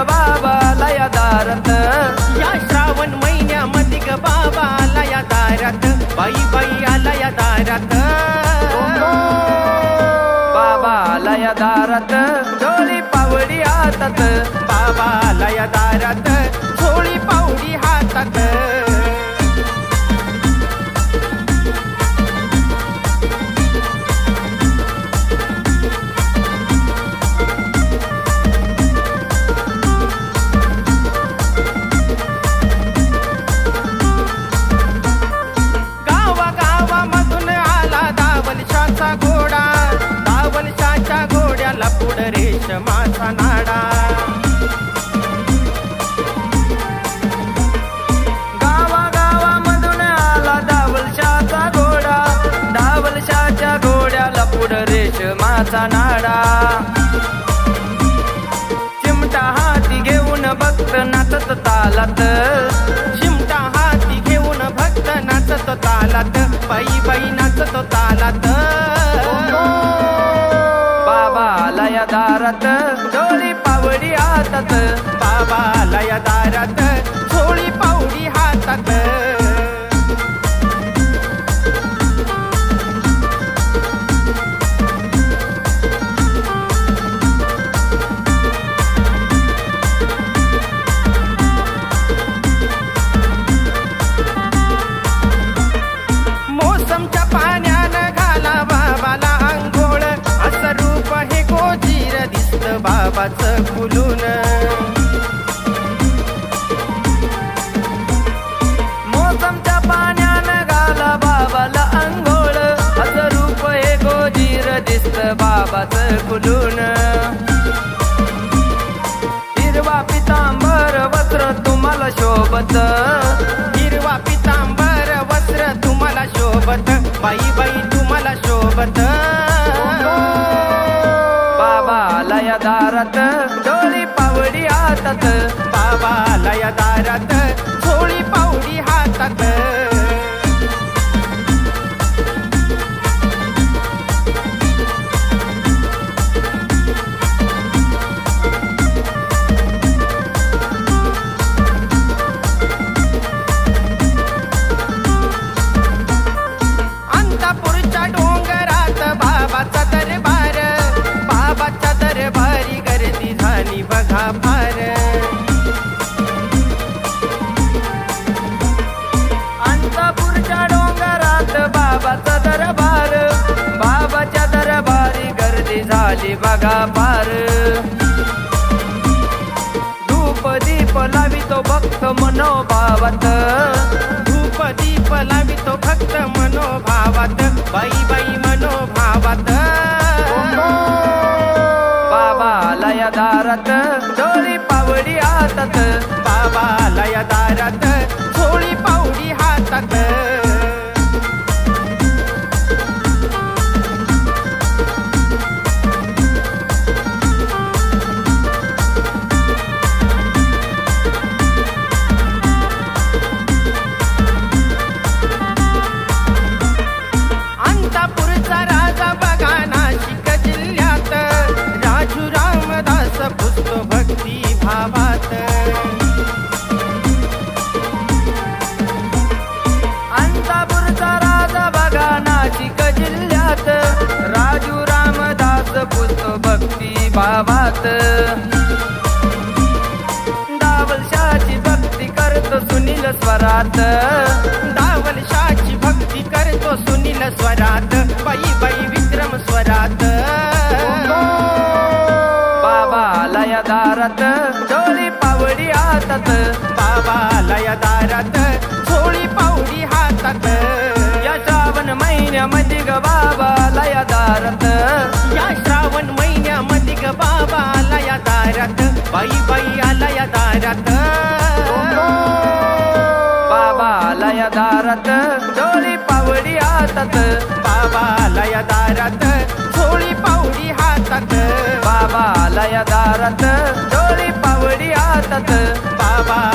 श्रावण महिन्यामध्ये ग बाबाला या दारात. या श्रावण महिन्यामध्ये ग बाबा आला या दारात. बाई बाई आला या दारात. बाबा आला या दारात. डोळी पावडी हातात. बाबा आला या दारात. झोळी पावडी हातात. घोड्याला रेशमाचा नाडा. चिमटा हाती घेऊन भक्त नाचत तालात. चिमटा हाती घेऊन भक्त नाचत तालात. बाई बाई नाचत तालात. बाबा आला दारात डोळी पावडी हातात. बाबा आला दारात बाबाचं फुलून. मोसमच्या पाण्यानं घाला बाबाला अंघोळ असं रूप हे गोजीर दिसत बाबाचं फुलून. हिरवा पितांबर वस्त्र तुम्हाला शोभत. हिरवा पितांबर वस्त्र तुम्हाला शोभत. बाई बाई तुम्हाला शोभत. या दारात डोळी पावडी हातात बाबा आला या दारात. झाली बघा पार. धूप दीप लावितो भक्त मनोभावात. धूप दीप लावितो भक्त मनोभावात. बाई बाई मनोभावात. बाबा आला या दारात पावात. दावलशाची भक्ती करतो सुनील स्वरात. दावलशाची भक्ती करतो सुनील स्वरात. बाई बाई विक्रम स्वरात. बाबा आला दारात डोळी पावडी हातात. बाबा आला दारात झोळी पावडी हातात. या श्रावण महिन्यामध्ये ग बाबाला या या बाबा आला या दारात. डोळी पावडी हातात. बाबा आला या दारात. झोळी पावडी हातात. बाबा आला या दारात. डोळी पावडी हातात. बाबा